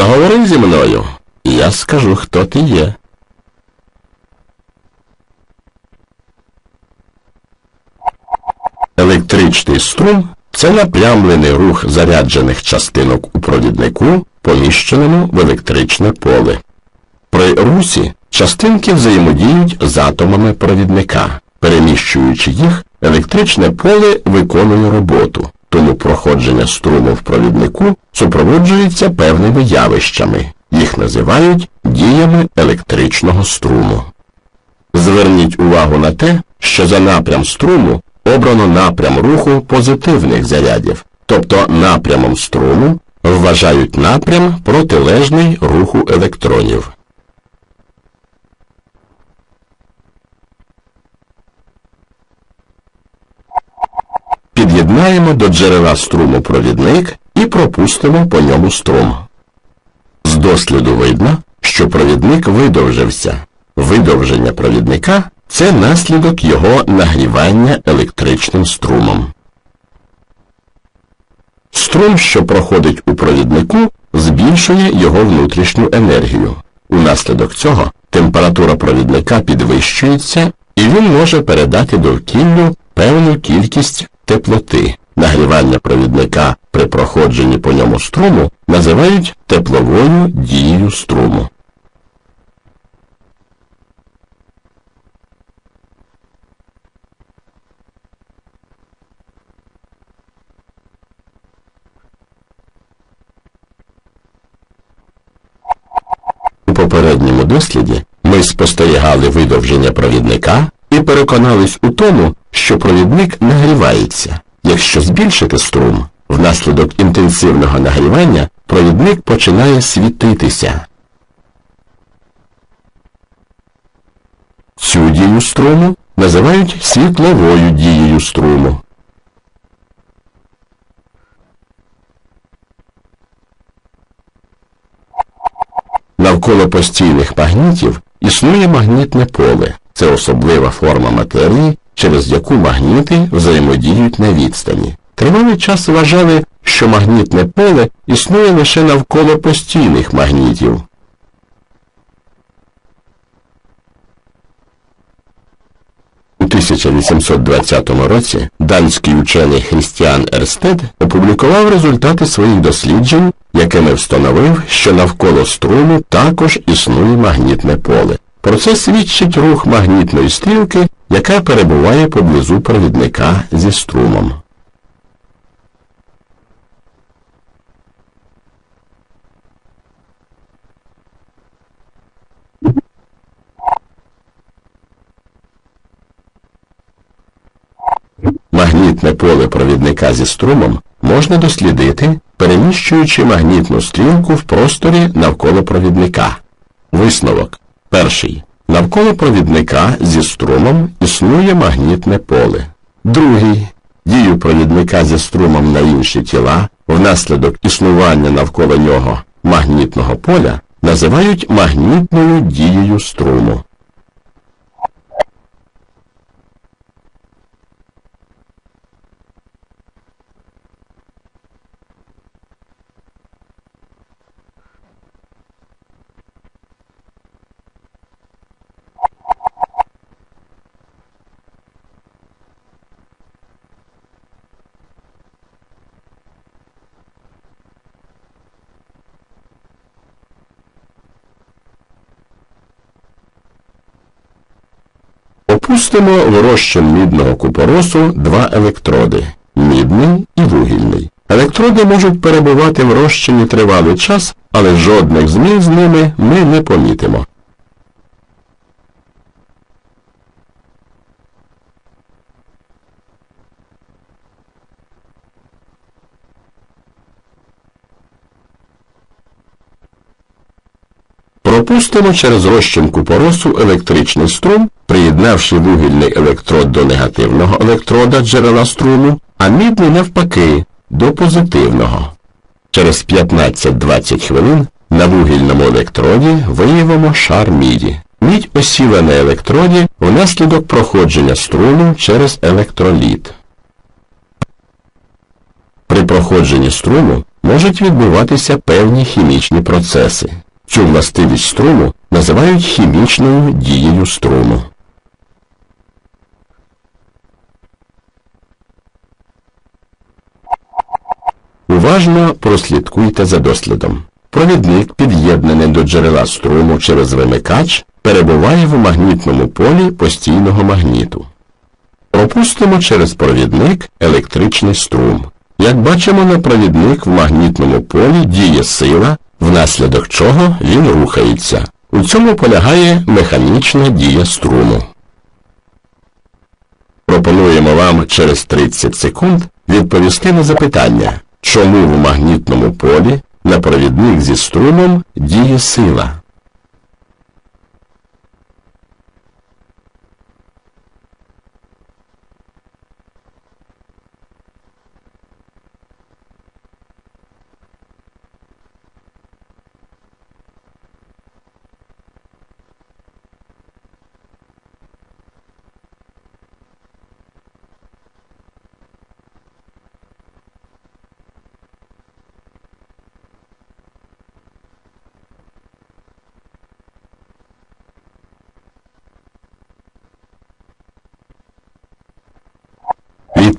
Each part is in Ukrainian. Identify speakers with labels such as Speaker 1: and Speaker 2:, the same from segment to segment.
Speaker 1: Заговори зі мною, і я скажу, хто ти є. Електричний струм це напрямлений рух заряджених частинок у провіднику, поміщеному в електричне поле. При русі частинки взаємодіють з атомами провідника. Переміщуючи їх, електричне поле виконує роботу, тому проходження струму в провіднику супроводжується певними явищами. Їх називають діями електричного струму. Зверніть увагу на те, що за напрям струму обрано напрям руху позитивних зарядів, тобто напрямом струму вважають напрям протилежний руху електронів. Під'єднаємо до джерела струму провідник і пропустимо по ньому струм. З досліду видно, що провідник видовжився. Видовження провідника це наслідок його нагрівання електричним струмом. Струм, що проходить у провіднику, збільшує його внутрішню енергію. Унаслідок цього температура провідника підвищується і він може передати довкіллю певну кількість теплоти. Нагрівання провідника при проходженні по ньому струму називають тепловою дією струму. У попередньому досліді ми спостерігали видовження провідника і переконались у тому, що провідник нагрівається. Якщо збільшити струм, внаслідок інтенсивного нагрівання провідник починає світитися. Цю дію струму називають світловою дією струму. Навколо постійних магнітів існує магнітне поле. Це особлива форма матерії, через яку магніти взаємодіють на відстані. Тривалий час вважали, що магнітне поле існує лише навколо постійних магнітів. У 1820 році данський учений Хрістіан Ерстед опублікував результати своїх досліджень, якими встановив, що навколо струму також існує магнітне поле. Про це свідчить рух магнітної стрілки, яка перебуває поблизу провідника зі струмом. Магнітне поле провідника зі струмом можна дослідити, переміщуючи магнітну стрілку в просторі навколо провідника. Висновок. Перший. Навколо провідника зі струмом існує магнітне поле. Другий. Дію провідника зі струмом на інші тіла внаслідок існування навколо нього магнітного поля називають магнітною дією струму. Опустимо в розчин мідного купоросу два електроди мідний і вугільний. Електроди можуть перебувати в розчині тривалий час, але жодних змін з ними ми не помітимо. Пропустимо через розчин купоросу електричний струм, приєднавши вугільний електрод до негативного електрода джерела струму, а мідний навпаки до позитивного. Через 15-20 хвилин на вугільному електроді виявимо шар міді. Мідь осіла на електроді внаслідок проходження струму через електроліт. При проходженні струму можуть відбуватися певні хімічні процеси. Цю властивість струму називають хімічною дією струму. Уважно прослідкуйте за дослідом. Провідник, під'єднаний до джерела струму через вимикач, перебуває в магнітному полі постійного магніту. Пропустимо через провідник електричний струм. Як бачимо, на провідник в магнітному полі діє сила, внаслідок чого він рухається. У цьому полягає механічна дія струму. Пропонуємо вам через 30 секунд відповісти на запитання, чому в магнітному полі на провідник зі струмом діє сила.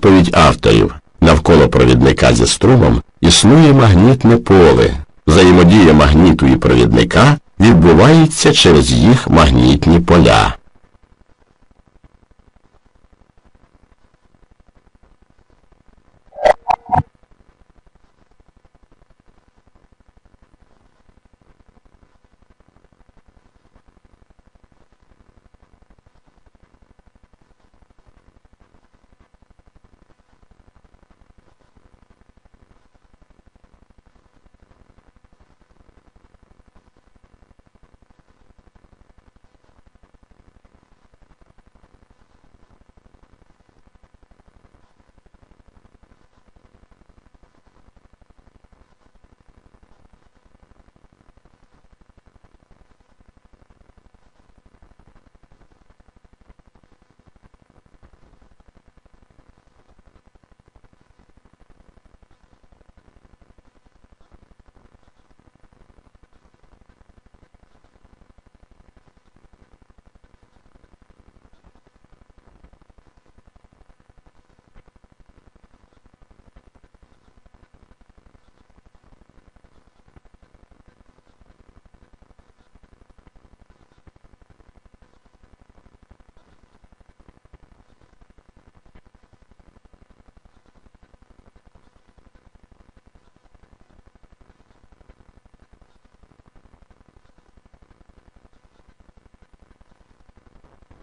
Speaker 1: Відповідь авторів. Навколо провідника зі струмом існує магнітне поле. Взаємодія магніту і провідника відбувається через їх магнітні поля.